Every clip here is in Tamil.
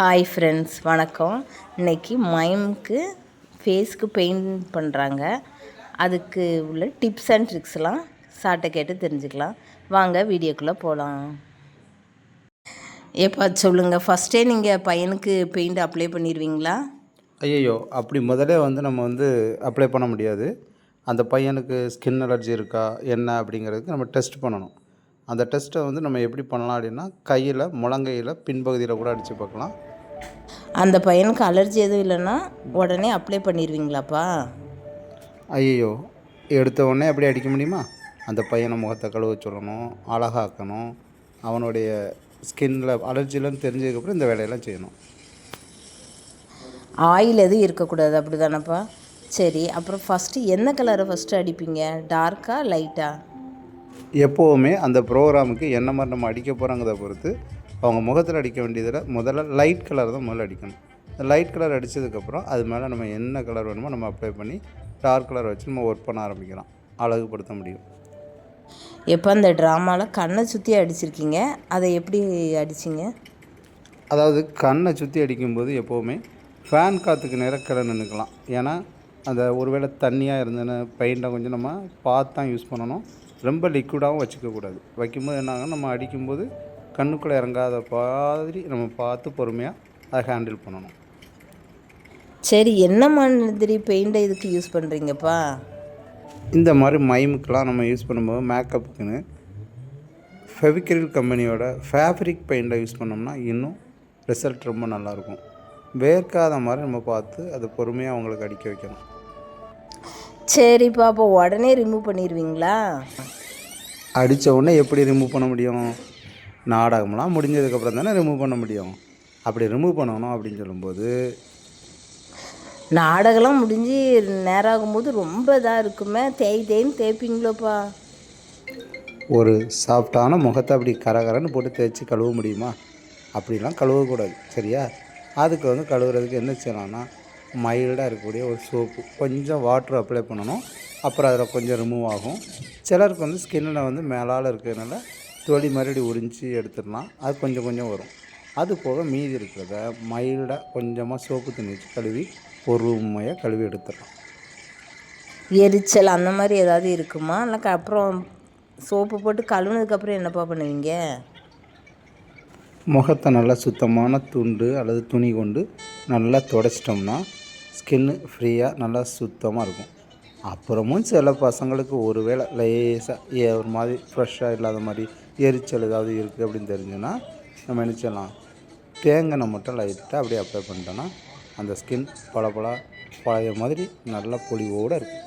ஹாய் ஃப்ரெண்ட்ஸ் வணக்கம். இன்னைக்கு மைம்க்கு ஃபேஸ்க்கு பெயிண்ட் பண்ணுறாங்க அதுக்கு உள்ள டிப்ஸ் அண்ட் ட்ரிக்ஸ்லாம் சாட்டை கேட்டு தெரிஞ்சுக்கலாம். வாங்க வீடியோக்குள்ளே போகலாம் எப்போ சொல்லுங்கள் ஃபஸ்ட்டே நீங்கள் பையனுக்கு பெயிண்ட் அப்ளை பண்ணிடுவீங்களா ஐயையோ அப்படி முதலே வந்து நம்ம வந்து அப்ளை பண்ண முடியாது. அந்த பையனுக்கு ஸ்கின் அலர்ஜி இருக்கா என்ன அப்படிங்கிறதுக்கு நம்ம டெஸ்ட் பண்ணணும். அந்த டெஸ்ட்டை வந்து நம்ம எப்படி பண்ணலாம் அப்படின்னா கையில் முழங்கையில் பின்பகுதியில் கூட அடித்து பார்க்கலாம். அந்த பையனுக்கு அலர்ஜி எதுவும் இல்லைன்னா உடனே அப்ளை பண்ணிடுவீங்களாப்பா ஐயையோ எடுத்த உடனே எப்படி அடிக்க முடியுமா? அந்த பையனை முகத்தை கழுவ சொல்லணும் அழகாக்கணும் அவனுடைய ஸ்கின்னில் அலர்ஜிலன்னு தெரிஞ்சதுக்கப்புறம் இந்த வேலையெல்லாம் செய்யணும். ஆயில் எதுவும் இருக்கக்கூடாது அப்படி தானேப்பா சரி அப்புறம் ஃபஸ்ட்டு என்ன கலரை ஃபஸ்ட்டு அடிப்பீங்க? டார்க்கா லைட்டா எப்போவுமே அந்த ப்ரோக்ராமுக்கு என்ன மாதிரி நம்ம அடிக்க போகிறாங்கிறத பொறுத்து அவங்க முகத்தில் அடிக்க வேண்டியதில் முதல்ல லைட் கலர் தான் முதல்ல அடிக்கணும். லைட் கலர் அடித்ததுக்கப்புறம் அது மேலே நம்ம என்ன கலர் வேணுமோ நம்ம அப்ளை பண்ணி டார்க் கலர் வச்சு நம்ம ஒர்க் பண்ண ஆரம்பிக்கலாம். அழகுபடுத்த முடியும். எப்போ அந்த ட்ராமாவில் கண்ணை சுற்றி அடிச்சிருக்கீங்க? அதை எப்படி அடிச்சிங்க? அதாவது கண்ணை சுற்றி அடிக்கும்போது எப்போவுமே ஃபேன் காற்றுக்கு நிறக்கடை நின்றுக்கலாம் ஏன்னா அந்த ஒருவேளை தண்ணியாக இருந்ததுன்னு பெயிண்டை கொஞ்சம் நம்ம பார்த்து தான் யூஸ் பண்ணணும். ரொம்ப லிக்விடாகவும் வச்சுக்கக்கூடாது. வைக்கும்போது என்னாங்க நம்ம அடிக்கும்போது கண்ணுக்குள்ளே இறங்காத மாதிரி நம்ம பார்த்து பொறுமையாக அதை ஹேண்டில் பண்ணணும். சரி என்ன மாதிரி பெயிண்டை இதுக்கு யூஸ் பண்ணுறீங்கப்பா இந்த மாதிரி மைமுக்கெலாம் நம்ம யூஸ் பண்ணும்போது மேக்கப்புக்குன்னு ஃபெவிக்ரில் கம்பெனியோட ஃபேப்ரிக் பெயிண்டை யூஸ் பண்ணோம்னா இன்னும் ரிசல்ட் ரொம்ப நல்லாயிருக்கும். வேர்க்காத மாதிரி நம்ம பார்த்து அதை பொறுமையாக அவங்களுக்கு அடிக்க வைக்கணும். சரிப்பா அப்போ உடனே ரிமூவ் பண்ணிடுவீங்களா அடித்த உடனே எப்படி ரிமூவ் பண்ண முடியும்? நாடகம்லாம் முடிஞ்சதுக்கப்புறம் தானே ரிமூவ் பண்ண முடியும். அப்படி ரிமூவ் பண்ணணும் அப்படின்னு சொல்லும்போது நாடகம்லாம் முடிஞ்சு நேரம் ஆகும்போது ரொம்ப இதாக இருக்குமே. தேய் தேய்ன்னு தேய்ப்பீங்களோப்பா. ஒரு சாஃப்டான முகத்தை அப்படி கரகரன்னு போட்டு தேய்ச்சி கழுவ முடியுமா? அப்படிலாம் கழுவக்கூடாது சரியா? அதுக்கு வந்து கழுவுறதுக்கு என்ன செய்யலாம்னா மைல்டாக இருக்கக்கூடிய ஒரு சோப்பு கொஞ்சம் வாட்டர் அப்ளை பண்ணணும். அப்புறம் அதில் கொஞ்சம் ரிமூவ் ஆகும். சிலருக்கு வந்து ஸ்கின்னில் வந்து மேலால் இருக்கிறதுனால தொலி மறுபடி உறிஞ்சி எடுத்துடலாம். அது கொஞ்சம் கொஞ்சம் வரும். அது போக மீதி இருக்கிறத மைல்டாக கொஞ்சமாக சோப்பு தண்ணி வச்சு கழுவி பொறுமையாக கழுவி எடுத்துடலாம். எரிச்சல் அந்த மாதிரி ஏதாவது இருக்குமா? இல்லை அப்புறம் சோப்பு போட்டு கழுவுனதுக்கப்புறம் என்னப்பா பண்ணுவீங்க? முகத்தை நல்லா சுத்தமான துண்டு அல்லது துணி கொண்டு நல்லா துடைச்சிட்டோம்னா ஸ்கின்னு ஃப்ரீயாக நல்லா சுத்தமாக இருக்கும். அப்புறமும் சில பசங்களுக்கு ஒரு வேளை லேசாக ஒரு மாதிரி ஃப்ரெஷ்ஷாக இல்லாத மாதிரி எரிச்சல் ஏதாவது இருக்குது அப்படின்னு தெரிஞ்சுன்னா நம்ம என்ன செய்யலாம்? மட்டும் லைட்டாக அப்படியே அப்ளை பண்ணிட்டோன்னா அந்த ஸ்கின் பளபள பழைய மாதிரி நல்லா பொலிவோடு இருக்கும்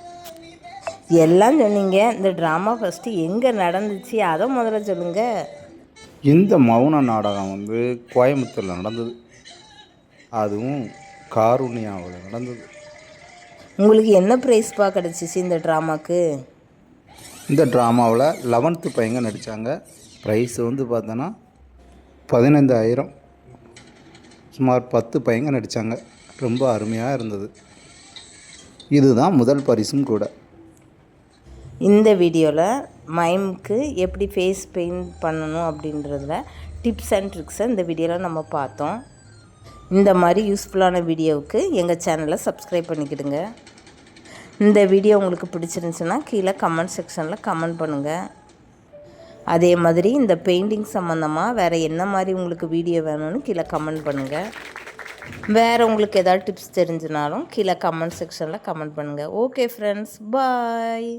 எல்லாம் சொன்னீங்க. இந்த ட்ராமா ஃபஸ்ட்டு எங்கே நடந்துச்சு? அதை முதல்ல சொல்லுங்கள் இந்த மௌன நாடகம் வந்து கோயம்புத்தூரில் நடந்தது. அதுவும் காருண்யாவில் நடந்தது. உங்களுக்கு என்ன ப்ரைஸ்ப்பா கிடச்சிச்சு இந்த ட்ராமாக்கு இந்த ட்ராமாவில் லெவன்த்து பையங்க நடித்தாங்க ப்ரைஸ் வந்து பார்த்தோன்னா பதினைந்தாயிரம். சுமார் பத்து பையங்க நடித்தாங்க ரொம்ப அருமையாக இருந்தது. இதுதான் முதல் பரிசும் கூட. இந்த வீடியோவில் மைம்க்கு எப்படி ஃபேஸ் பெயிண்ட் பண்ணணும் அப்படின்றதுல டிப்ஸ் அண்ட் ட்ரிக்ஸை இந்த வீடியோவில் நம்ம பார்த்தோம். இந்த மாதிரி யூஸ்ஃபுல்லான வீடியோவுக்கு எங்கள் சேனலை சப்ஸ்கிரைப் பண்ணிக்கிடுங்க. இந்த வீடியோ உங்களுக்கு பிடிச்சிருந்துச்சுன்னா கீழே கமெண்ட் செக்ஷனில் கமெண்ட் பண்ணுங்கள் அதே மாதிரி இந்த பெயிண்டிங் சம்மந்தமாக வேறு என்ன மாதிரி உங்களுக்கு வீடியோ வேணும்னு கீழே கமெண்ட் பண்ணுங்கள் வேறு உங்களுக்கு ஏதாவது டிப்ஸ் தெரிஞ்சுனாலும் கீழே கமெண்ட் செக்ஷனில் கமெண்ட் பண்ணுங்கள் ஓகே ஃப்ரெண்ட்ஸ் பாய்